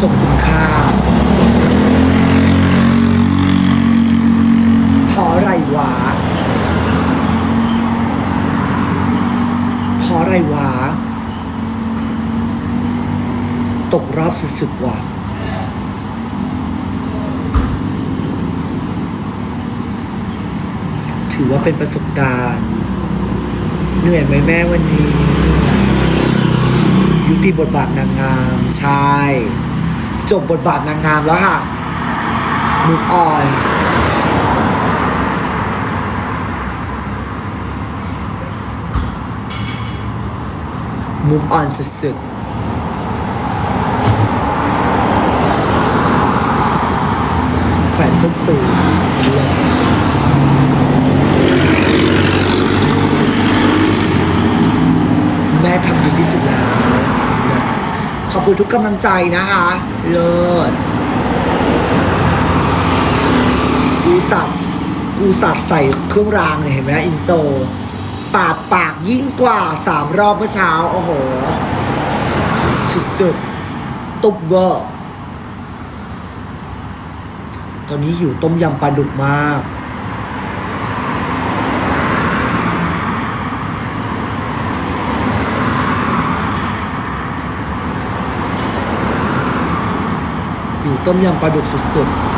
ทรงคุณค่าพอไรวะพอไรวะตกรอบสุดๆว่ะถือว่าเป็นประสบการณ์ เหนื่อยไหมแม่วันนี้ ยุติบทบาทนางงาม ใช่ จบบทบาทนางงามแล้วค่ะมุกออนมุกออนสุดๆแขวนส้นสูงเลิศแม่ทำดีที่สุดแล้วเลิศขอบ คุณทุกกำลังใจนะคะ เลิศกูสัตว์กูสัตว์ใส่เครื่องรางเลยเห็นไหมอินโต ปาดปากยิ่งกว่าสามรอบเมื่อเช้า โอ้โห สุดๆ ตุบเวอร์ ตอนนี้อยู่ต้มยำปลาดุกมาก ต้มยำปลาดุกสุดๆ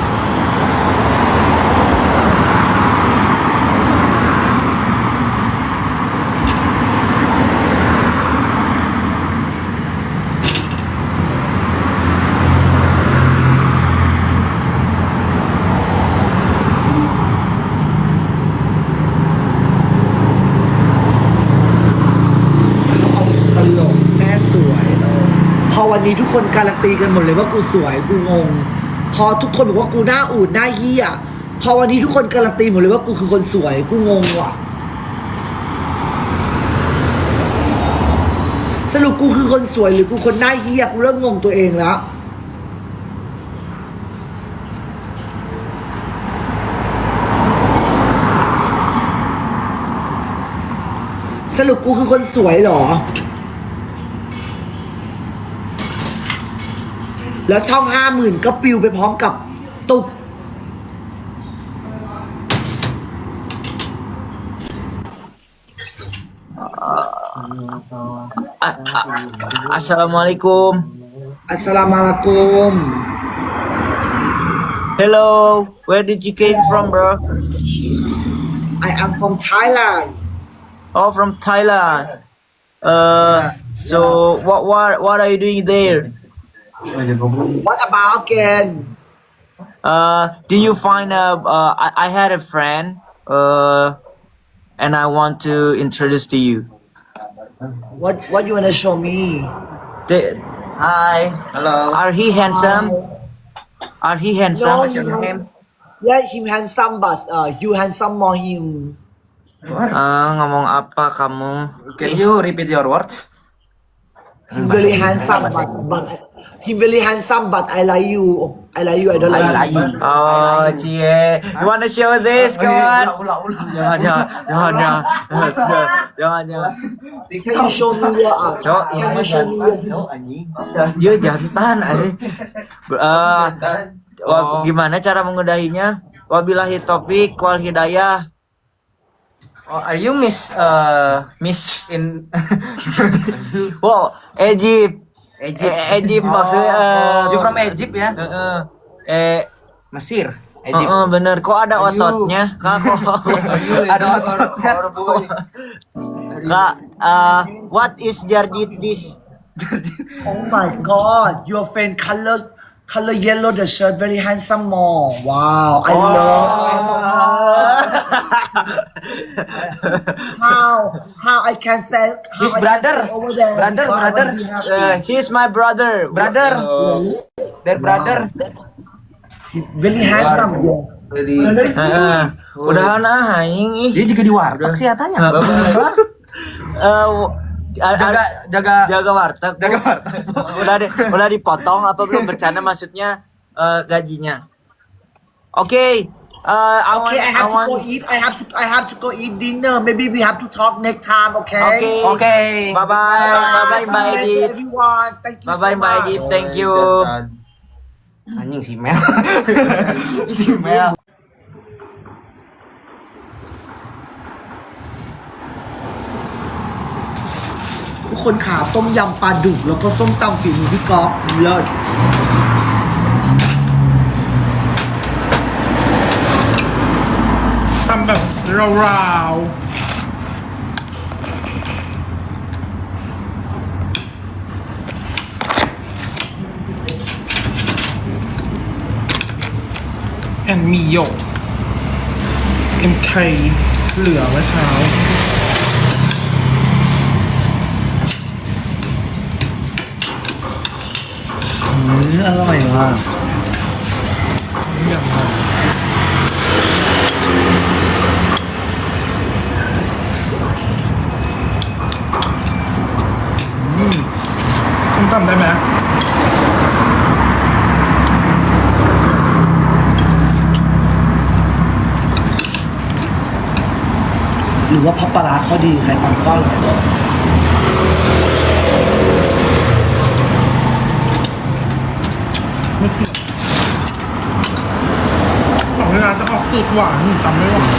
ตลกแม่สวยเนอะพ อวันนี้ทุกคนการันตีกันหมดเลยว่ากูสวยกูงง พอทุกคนบอกว่ากูหน้าอูดหน้าเหี้ยพอวันนี้ทุกคนการันตีหมดเลยว่ากูคือคนสวยกูงงว่ะ สรุปกูคือคนสวยหรือกูคนหน้าเหี้ยกูเริ่มงงตัวเองแล้วสรุปกูคือคนสวยเหรอ แล้วช่องห้าหมื่นก็ปิวไปพร้อมกับตุบ A- a- Assalamualaikum. อัสสลามุอะลัยกุม Hello. Where did you came from, bro? I am from Thailand Oh, from Thailand. Uh, so what what what are you doing there? What about again Uh, do you find a uh, I, I had a friend uh, and I want to introduce to you. What What do you wanna show me The- Hi. Hello. are he handsome? Are he handsome? No, your name? Yeah him handsome but uh, you handsome more him Ah, ngomong apa kamu? Can you repeat your words? Him really handsome but, but Him really handsome but I like you I like you I don't like, I like you. Oh, cie. You wanna show this? Come on. Ulang, ulang. Jangan, jangan, jangan, jangan, jangan, jangan. Can you show me your art Yo, Can you show me your Dia jantan, eh. Eh, wah, gimana cara mengudahinya? Wabillahi topik wal hidayah. Oh, are you Miss uh Miss in Wow, Egypt. Egypt? Eh, Egypt maksudnya. eh, you from Egypt ya? eh, eh, eh, Mesir. Egypt. eh, bener. Kok ada Ayu. ototnya? Kak, kok? Ada ototnya. Kak, uh, what is jarjitis? Oh my god your friend color color yellow the shirt very handsome more Wow I love how how I can say how His I can brother. say over there Brother, Wow, brother. Uh, he's my brother. Brother. Their brother. Very handsome yeah. Heeh. udahan ah aing ih. Dia juga di warteg sih katanya. Eh, a- jaga jaga jaga warteg jaga warteg udah di, udah dipotong apa belum bercanda maksudnya uh, gajinya oke okay. Uh, I okay, want, I have to go eat. I have to. I have to go eat dinner. Maybe we have to talk next time. Okay. Okay. Okay. Bye bye. Bye bye, Mbak Bye bye, Mbak Thank you. Anjing si Mel. si Mel. ทุกคนขาต้มยำปลาดุกแล้วก็ส้มตำฝีมือพี่ก๊อฟเลิศทำแบบราวๆ แอนมีหยก MK เหลือเมื่อเช้า อืมอร่อยว่ะอย่างไรต้องจำได้ไหมหรือว่าพับปลาร้าเขาดีใครตำก็อร่อย ไม่ผิดของเวลา จะออกจืดหวานหนูจำไม่หวาน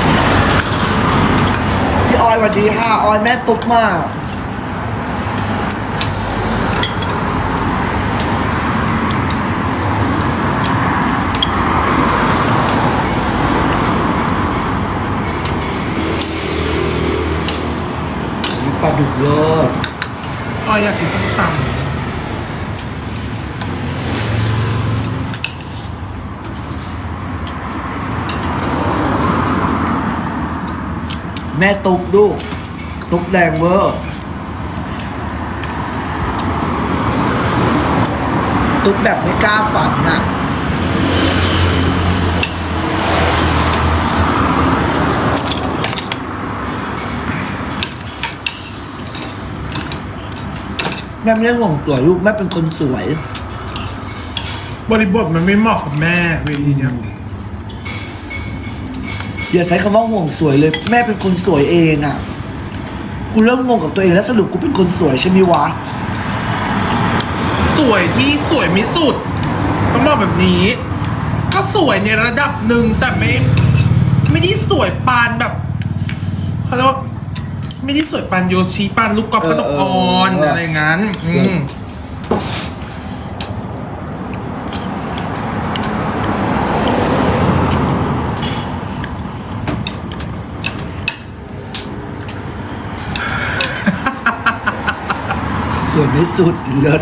พี่ออยสวัสดีค่ะ ออยแม่ตุ๊กมากมีปลาดุกเลิศออยอยากกินส้มตำ แม่ตุ๊กดูตุ๊กแดงเวอร์ตุ๊กแบบไม่กล้าฝันน่ะแม่ไม่ได้ห่วงสวยลูกแม่เป็นคนสวย บริบทมันไม่เหมาะกับแม่เวทีเนี้ย อย่าใช้คำว่าห่วงสวยเลย แม่เป็นคนสวยเองอะ่ะกูเริ่มงงกับตัวเองแล้วสรุปกูเป็นคนสวยใช่ไหมวะ สวยที่สวยไม่สุด ต้องบอกแบบนี้ ก็สวยในระดับหนึ่งแต่ไม่ ไม่ได้สวยปานแบบเขาเรียกว่าไม่ได้สวยปานโยชิปานลูกกอล์ฟกระดกอ่อนอะไรงั้น อืม สวยไม่สุดเลิศ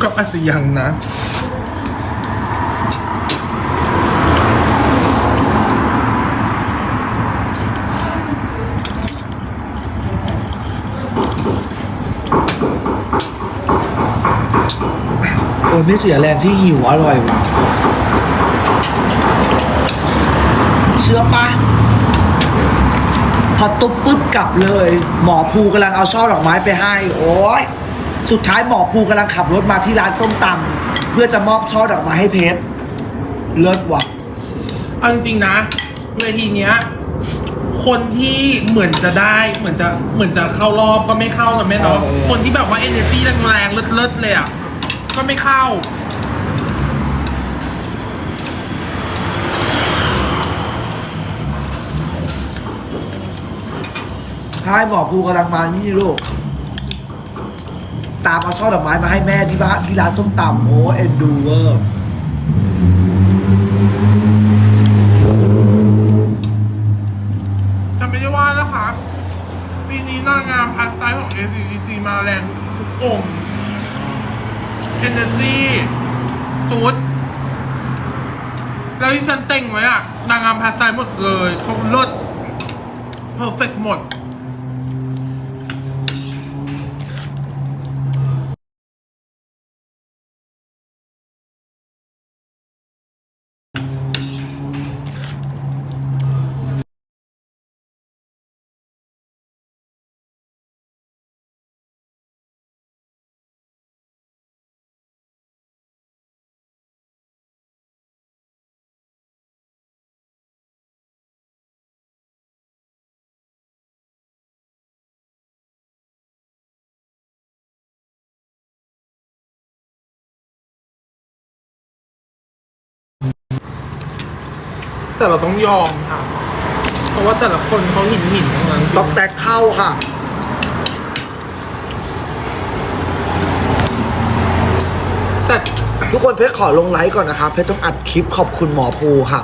กกอล์ฟอาจจะยังนะโอ้ยไม่เสียแรงที่หิวอร่อยว่ะ เชื่อปะพอตุ๊บปุ๊บกลับเลย หมอภูกำลังเอาช่อดอกไม้ไปให้ โอ้ยสุดท้ายหมอภูกำลังขับรถมาที่ร้านส้มตำเพื่อจะมอบช่อดอกไม้ให้เพชรเลิศว่ะ เอาจริงๆนะเวทีเนี้ย คนที่เหมือนจะได้เหมือนจะเหมือนจะเข้ารอบก็ไม่เข้านะแม่เนาะเออคนที่แบบว่า energy แรงๆเลิศๆเลยอะก็ไม่เข้า ใช่หมอภูกำลังมานี่ลูก ตามเอาช่อดอกไม้มาให้แม่ที่บ้านที่ร้านส้มตำโอ้เอ็นดูเวอร์จะไม่ได้ว่านะคะปีนี้นางงามพัสไซของ ACDC มาแรงทุกองค์ Energy จุดแล้วที่ฉันเต็งไว้อะนางงามพัสไซหมดเลยครบเลิศเพอร์เฟกหมด แต่เราต้องยอมค่ะ เพราะว่าแต่ละคนเขาหินหินๆทั้งนั้นจริงต้องแตกเข้าค่ะ แต่ ทุกคนเพชรขอลงไลค์ก่อนนะคะ เพชรต้องอัดคลิปขอบคุณหมอภูค่ะ